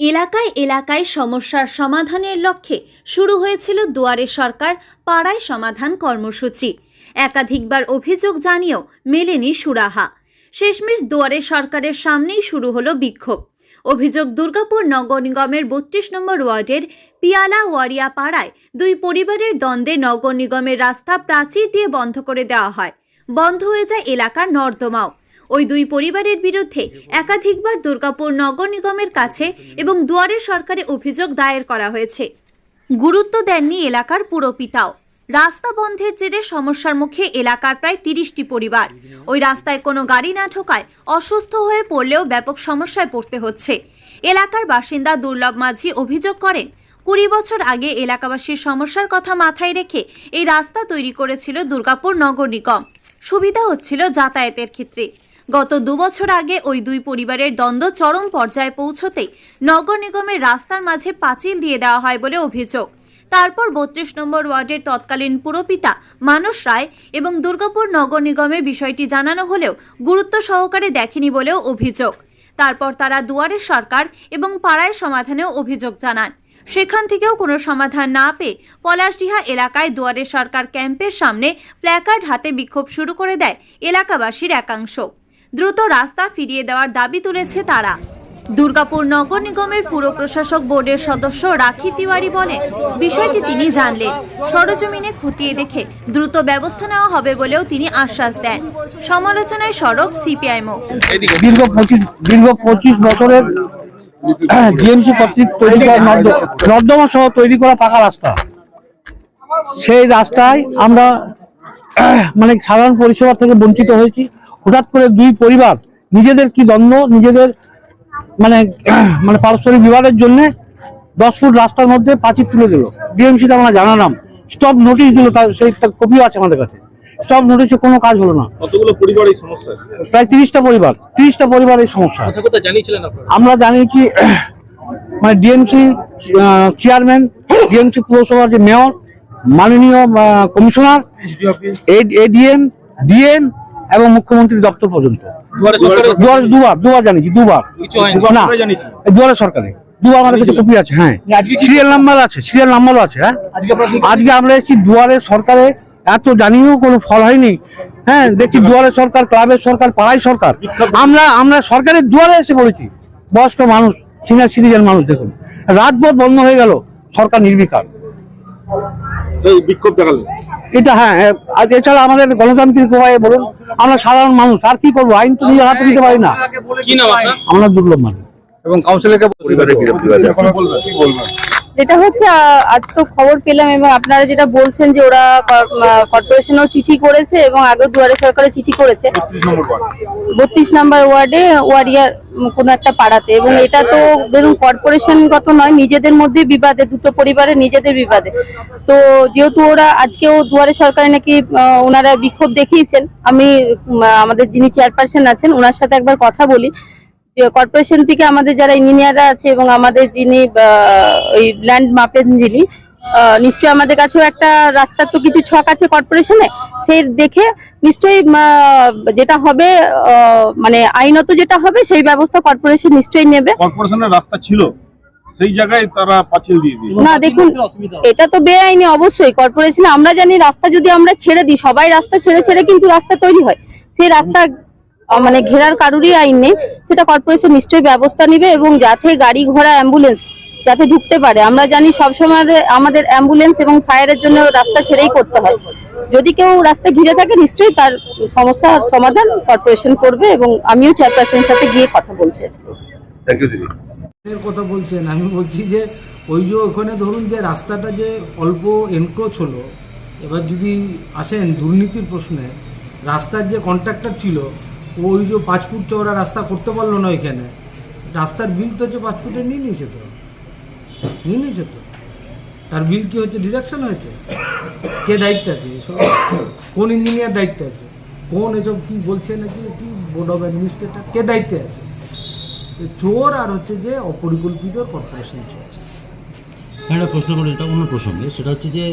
এলাকায় এলাকায় সমস্যার সমাধানের লক্ষ্যে শুরু হয়েছিল দুয়ারে সরকার পাড়ায় সমাধান কর্মসূচি। একাধিকবার অভিযোগ জানিয়েও মেলেনি সুরাহা। শেষমেশ দুয়ারে সরকারের সামনেই শুরু হলো বিক্ষোভ। অভিযোগ দুর্গাপুর নগর নিগমের বত্রিশ নম্বর ওয়ার্ডের পিয়ালা ওয়ারিয়া পাড়ায় দুই পরিবারের দ্বন্দ্বে নগর নিগমের রাস্তা প্রাচীর দিয়ে বন্ধ করে দেওয়া হয়। বন্ধ হয়ে যায় এলাকার নর্দমাও। ওই দুই পরিবারের বিরুদ্ধে একাধিকবার দুর্গাপুর নগর নিগমের কাছে এবং দুয়ারে সরকারে অভিযোগ দায়ের করা হয়েছে। গুরুত্ব দেননি এলাকার পুরপিতাও রাস্তা বন্ধের জেরে সমস্যার মুখে এলাকার প্রায় তিরিশটি পরিবার। ওই রাস্তায় কোনো গাড়ি না ঠোকায় অসুস্থ হয়ে পড়লেও ব্যাপক সমস্যায় পড়তে হচ্ছে। এলাকার বাসিন্দা দুর্লভ মাঝি অভিযোগ করেন, কুড়ি বছর আগে এলাকাবাসীর সমস্যার কথা মাথায় রেখে এই রাস্তা তৈরি করেছিল দুর্গাপুর নগর নিগম। সুবিধা হচ্ছিল যাতায়াতের ক্ষেত্রে। গত দুবছর আগে ওই দুই পরিবারের দ্বন্দ্ব চরম পর্যায়ে পৌঁছতেই নগর নিগমের রাস্তার মাঝে পাঁচিল দিয়ে দেওয়া হয় বলে অভিযোগ। তারপর বত্রিশ নম্বর ওয়ার্ডের তৎকালীন পুরপিতা মানস রায় এবং দুর্গাপুর নগর নিগমে বিষয়টি জানানো হলেও গুরুত্ব সহকারে দেখেনি বলেও অভিযোগ। তারপর তারা দুয়ারে সরকার এবং পাড়ায় সমাধানেও অভিযোগ জানান। সেখান থেকেও কোনো সমাধান না পেয়ে পলাশডিহা এলাকায় দুয়ারে সরকার ক্যাম্পের সামনে প্ল্যাকার্ড হাতে বিক্ষোভ শুরু করে দেয় এলাকাবাসীর একাংশ। দ্রুত রাস্তা ফিরিয়ে দেওয়ার দাবি তুলেছে তারা। দুর্গাপুর নগর নিগমের পুর প্রশাসক বোর্ডের সদস্য রাখি তিওয়ারি বলেন বিষয়টি তিনি জানলেন। সরজমিনে খতিয়ে দেখে দ্রুত ব্যবস্থা নেওয়া হবে বলেও তিনি আশ্বাস দেন। সমালোচনায় সরব সিপিআইএমও দীর্ঘ পঁচিশ দীর্ঘ পঁচিশ বছরের জিএমসি কর্তৃক তৈরি করা নর্দমা সহ তৈরি করা পাকা রাস্তা। সেই রাস্তায় আমরা মানে সাধারণ পরিষেবা থেকে বঞ্চিত হয়েছি। হঠাৎ করে দুই পরিবার নিজেদের কি দ্বন্দ্ব নিজেদের মানে মানে পারস্পরিক বিবাদের জন্য দশ ফুট রাস্তার মধ্যে পাঁচির তুলে দিল। ডিএমসিতে আমরা জানালাম স্টপ নোটিশ দিল তার সেই কপিও আছে আমাদের কাছে। স্টপ নোটিশে কোনো কাজ হলো না। কতগুলো পরিবার এই সমস্যা? প্রায় তিরিশটা পরিবার তিরিশটা পরিবার এই সমস্যা জানিয়েছিলেন আমরা জানিয়েছি মানে ডিএমসি চেয়ারম্যান ডিএমসি পুরসভার যে মেয়র মাননীয় কমিশনার এডিএম ডিএম এবং মুখ্যমন্ত্রীর দপ্তর পর্যন্ত। দুয়ারে দুবার দুবার দুবার জানিয়েছি দুবার। না দুয়ারে সরকারে। দুবার আমাদের কাছে কপি আছে হ্যাঁ। সিরিয়াল নাম্বার আছে সিরিয়াল নাম্বারও আছে হ্যাঁ। আজকে আমরা এসেছি দুয়ারে সরকারে এত জানিয়েও কোনো ফল হয়নি। হ্যাঁ দেখছি দুয়ারে সরকার ক্লাবের সরকার সরকার। আমরা আমরা সরকারের দুয়ারে এসে পড়েছি। বয়স্ক মানুষ সিনিয়র সিটিজেন মানুষ দেখুন। রাতভর বন্ধ হয়ে গেল সরকার নির্বিকার। বিক্ষোভ দেখালেন। এটা হ্যাঁ হ্যাঁ, আজ এছাড়া আমাদের গণতান্ত্রিক উপায়ে বলুন আমরা সাধারণ মানুষ আর কি করব? আইন তো নিজের হাতে নিতে পারি না। কি নাম আমরা দুর্লভ মানুষ। এবং কাউন্সিলরকে পরিবারের যেটা হচ্ছে আজ তো খবর পেলাম এবং আপনারা যেটা বলছেন যে ওরা কর্পোরেশনও চিঠি করেছে এবং আগে দুয়ারে সরকারে চিঠি করেছে। বত্রিশ নাম্বার ওয়ার্ডে ওয়ারিয়ার কোনো একটা পাড়াতে এবং এটা তো ধরুন কর্পোরেশনগত নয়, নিজেদের মধ্যে বিবাদে, দুটো পরিবারের নিজেদের বিবাদে। তো যেহেতু ওরা আজকেও দুয়ারে সরকারে নাকি ওনারা বিক্ষোভ দেখিয়েছেন, আমি আমাদের যিনি চেয়ারপারসন আছেন, ওনার সাথে একবার কথা বলি। কর্পোরেশন থেকে আমাদের যারা ইঞ্জিনিয়াররা আছে এবং আমাদের যিনি ওই ল্যান্ড মাপেন যিনি নিশ্চয়ই আমাদের কাছেও একটা রাস্তার তো কিছু ছক আছে কর্পোরেশনে সেই দেখে নিশ্চয়ই যেটা হবে মানে আইনত যেটা হবে সেই ব্যবস্থা কর্পোরেশন নিশ্চয়ই নেবে। কর্পোরেশনের রাস্তা ছিল সেই জায়গায় তারা পাঁচিল দিয়ে দিয়েছে। না দেখুন এটা তো বেআইনি অবশ্যই। কর্পোরেশন আমরা জানি রাস্তা যদি আমরা ছেড়ে দিই সবাই রাস্তা ছেড়ে ছেড়ে কিন্তু রাস্তা তৈরি হয়। সেই রাস্তা মানে ঘেরার কারুরই আইন নেই সেটা কর্পোরেশন নিশ্চয়ই ব্যবস্থা নেবে এবং যাতে গাড়ি ঘোড়া অ্যাম্বুলেন্স যাতে ঢুকতে পারে। আমরা জানি সবসময় আমাদের অ্যাম্বুলেন্স এবং ফায়ারের জন্য রাস্তা ছেড়েই করতে হয়। যদি কেউ রাস্তা ঘিরে থাকে নিশ্চয়ই তার সমস্যার সমাধান কর্পোরেশন করবে এবং আমিও চেয়ারপারসনের সাথে গিয়ে কথা বলছি কথা বলছেন আমি বলছি যে ওই যে ওখানে ধরুন যে রাস্তাটা যে অল্প এনক্রোচ হলো এবার যদি আসেন দুর্নীতির প্রশ্নে রাস্তার যে কন্ট্রাক্টর ছিল ওই যে পাঁচ ফুট চওড়া রাস্তা করতে পারল না ওইখানে। রাস্তার বিল তো হচ্ছে পাঁচ ফুটে নিয়ে নিয়েছে তো। নিয়ে নিয়েছে তো। তার বিল কি হচ্ছে ডিডাকশন হয়েছে? কে দায়িত্ব আছে? কোন ইঞ্জিনিয়ার দায়িত্বে আছে? কোন এসব কি বলছে নাকি? কি বোর্ড অফ অ্যাডমিনিস্ট্রেটর কে দায়িত্বে আছে? চোর আর হচ্ছে যে অপরিকল্পিত কর্পোরেশন চলছে হ্যাঁ একটা প্রশ্ন করি, এটা অন্য প্রসঙ্গে। সেটা হচ্ছে যে